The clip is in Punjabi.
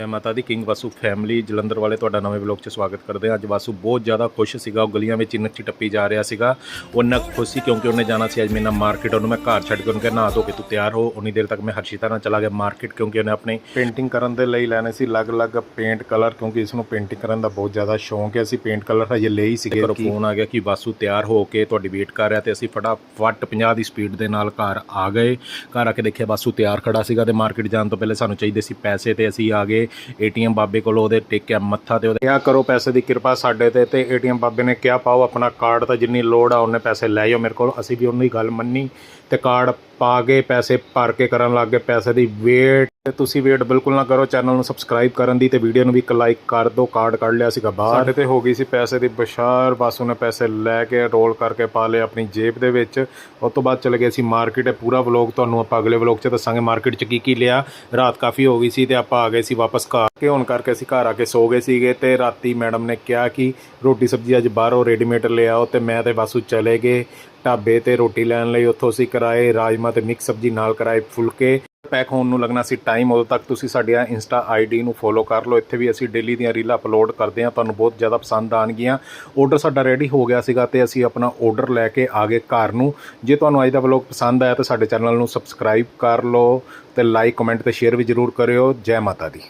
ਮੈਂ ਮਾਤਾ ਦੀ ਕਿੰਗ ਵਾਸੂ ਫੈਮਿਲੀ ਜਲੰਧਰ ਵਾਲੇ ਤੁਹਾਡਾ ਨਵੇਂ ਵਲੌਗ 'ਚ ਸਵਾਗਤ ਕਰਦੇ ਹਾਂ। ਅੱਜ ਵਾਸੂ ਬਹੁਤ ਜ਼ਿਆਦਾ ਖੁਸ਼ ਸੀਗਾ ਉਹ ਗਲੀਆਂ ਵਿੱਚ ਨੱਚੀ ਟੱਪੀ ਜਾ ਰਿਹਾ ਸੀਗਾ। ਉਹ ਇੰਨਾ ਖੁਸ਼ ਸੀ ਕਿਉਂਕਿ ਉਹਨੇ ਜਾਣਾ ਸੀ ਅੱਜ ਮੇਰੇ ਨਾਲ ਮਾਰਕੀਟ ਉਹਨੂੰ ਮੈਂ ਘਰ ਛੱਡ ਕੇ ਉਹਨੂੰ ਕਿਹਾ ਨਹਾ ਧੋ ਕੇ ਤੂੰ ਤਿਆਰ ਹੋ। ਉਨੀ ਦੇਰ ਤੱਕ ਮੈਂ ਹਰਸ਼ਿਤਾ ਨਾਲ ਚਲਾ ਗਿਆ ਮਾਰਕੀਟ ਕਿਉਂਕਿ ਉਹਨੇ ਆਪਣੀ ਪੇਂਟਿੰਗ ਕਰਨ ਦੇ ਲਈ ਲੈਣੇ ਸੀ ਅਲੱਗ-ਅਲੱਗ ਪੇਂਟ ਕਲਰ ਕਿਉਂਕਿ ਇਸ ਨੂੰ ਪੇਂਟਿੰਗ ਕਰਨ ਦਾ ਬਹੁਤ ਜ਼ਿਆਦਾ ਸ਼ੌਂਕ ਹੈ। ਅਸੀਂ ਪੇਂਟ ਕਲਰ ਹਜੇ ਲਈ ਹੀ ਸੀਗੇ ਫੋਨ ਆ ਗਿਆ ਕਿ ਵਾਸੂ ਤਿਆਰ ਹੋ ਕੇ ਤੁਹਾਡੀ ਵੇਟ ਕਰ ਰਿਹਾ ਤੇ ਅਸੀਂ ਫਟਾਫਟ 50 ਦੀ ਸਪੀਡ ਦੇ ਨਾਲ ਘਰ ਆ ਗਏ। ਘਰ ਆ ਕੇ ਦੇਖਿਆ ਵਾਸੂ ਤਿਆਰ ਖੜਾ ਸੀਗਾ ਤੇ ਮਾਰਕੀਟ ਜਾਣ ਤੋਂ ਪਹਿਲੇ ਸਾਨੂੰ ਚਾਹੀਦੇ ਸੀ ਪੈਸੇ ਤੇ ਅਸੀਂ ਆ ਗਏ। ਏਟੀਐਮ ਬਾਬੇ ਕੋਲ ਉਹਦੇ ਟੇਕਿਆ ਮੱਥਾ ਤੇ ਉਹਦੇ ਕਿਆ ਕਰੋ ਪੈਸੇ ਦੀ ਕਿਰਪਾ ਸਾਡੇ ਤੇ ਤੇ ਏਟੀਐਮ ਬਾਬੇ ਨੇ ਕਿਹਾ ਪਾਓ ਆਪਣਾ ਕਾਰਡ ਤਾਂ ਜਿੰਨੀ ਲੋੜ ਆ ਉਹਨੇ ਪੈਸੇ ਲੈ ਜਾਓ ਮੇਰੇ ਕੋਲ। ਅਸੀਂ ਵੀ ਉਹਨੂੰ ਹੀ ਗੱਲ ਮੰਨੀ ਤੇ ਕਾਰਡ ਪਾ ਕੇ, ਪੈਸੇ ਭਰ ਕੇ ਕਰਨ ਲੱਗ ਗਏ, ਪੈਸੇ ਦੀ ਵੇਟ ਤੁਸੀਂ ਵੇਟ ਬਿਲਕੁਲ ਨਾ ਕਰੋ ਚੈਨਲ ਨੂੰ ਸਬਸਕ੍ਰਾਈਬ ਕਰਨ ਦੀ ਤੇ ਵੀਡੀਓ ਨੂੰ ਵੀ ਇੱਕ ਲਾਈਕ ਕਰ ਦਿਓ ਕਾਰਡ ਕੱਢ ਲਿਆ ਸੀਗਾ ਬਾਹਰ। ਸਾਡੇ ਤੇ ਹੋ ਗਈ ਸੀ ਪੈਸੇ ਦੀ ਬਸ਼ਾਰ, ਬਸ ਉਹਨੇ ਪੈਸੇ ਲੈ ਕੇ ਰੋਲ ਕਰਕੇ ਪਾ ਲਏ ਆਪਣੀ ਜੇਬ ਦੇ ਵਿੱਚ। ਉਸ ਤੋਂ ਬਾਅਦ ਚਲੇ ਗਏ ਸੀ ਮਾਰਕੀਟ ਪੂਰਾ ਵਲੌਗ ਤੁਹਾਨੂੰ ਆਪਾਂ ਅਗਲੇ ਵਲੌਗ 'ਚ ਦੱਸਾਂਗੇ ਮਾਰਕੀਟ 'ਚ ਕੀ ਕੀ ਲਿਆ। ਰਾਤ ਕਾਫੀ ਹੋ ਗਈ ਸੀ ਤੇ ਆਪਾਂ ਆ ਗਏ ਸੀ ਵਾਪਸ ਘਰ। ਕੇ ਹੁਣ ਕਰਕੇ ਅਸੀਂ ਘਰ ਆ ਕੇ ਸੋ ਗਏ ਸੀਗੇ ਤੇ ਰਾਤੀ ਮੈਡਮ ਨੇ ਕਿਹਾ ਕਿ ਰੋਟੀ ਸਬਜ਼ੀ ਅੱਜ ਬਾਹਰੋਂ ਰੈਡੀਮੇਡ ਲਿਆਓ ਤੇ ਮੈਂ ਤੇ ਵਾਸੂ ਚਲੇ ਗਏ। ਢਾਬੇ ਤੇ ਰੋਟੀ ਲੈਣ ਲਈ ਉੱਥੋਂ ਅਸੀਂ ਕਰਾਏ ਰਾਜਮਾ ਤੇ ਮਿਕਸ ਸਬਜ਼ੀ ਨਾਲ ਕਰਾਏ ਫੁਲਕੇ। ਪੈਕ ਹੋਣ ਨੂੰ ਲੱਗਣਾ ਸੀ ਟਾਈਮ ਉਦੋਂ ਤੱਕ ਤੁਸੀਂ ਸਾਡੀਆਂ ਇੰਸਟਾ ਆਈਡੀ ਨੂੰ ਫੋਲੋ ਕਰ ਲਓ। ਇੱਥੇ ਵੀ ਅਸੀਂ ਡੇਲੀ ਦੀਆਂ ਰੀਲਾਂ ਅਪਲੋਡ ਕਰਦੇ ਹਾਂ, ਤੁਹਾਨੂੰ ਬਹੁਤ ਜ਼ਿਆਦਾ ਪਸੰਦ ਆਣਗੀਆਂ ਆਰਡਰ ਸਾਡਾ ਰੈਡੀ ਹੋ ਗਿਆ ਸੀਗਾ ਤੇ ਅਸੀਂ ਆਪਣਾ ਆਰਡਰ ਲੈ ਕੇ ਆ ਗਏ ਘਰ ਨੂੰ। ਜੇ ਤੁਹਾਨੂੰ ਅੱਜ ਦਾ ਵਲੌਗ ਪਸੰਦ ਆਇਆ ਤਾਂ ਸਾਡੇ ਚੈਨਲ ਨੂੰ ਸਬਸਕ੍ਰਾਈਬ ਕਰ ਲਓ ਤੇ ਲਾਈਕ ਕਮੈਂਟ ਤੇ ਸ਼ੇਅਰ ਵੀ ਜ਼ਰੂਰ ਕਰਿਓ। ਜੈ ਮਾਤਾ ਦੀ।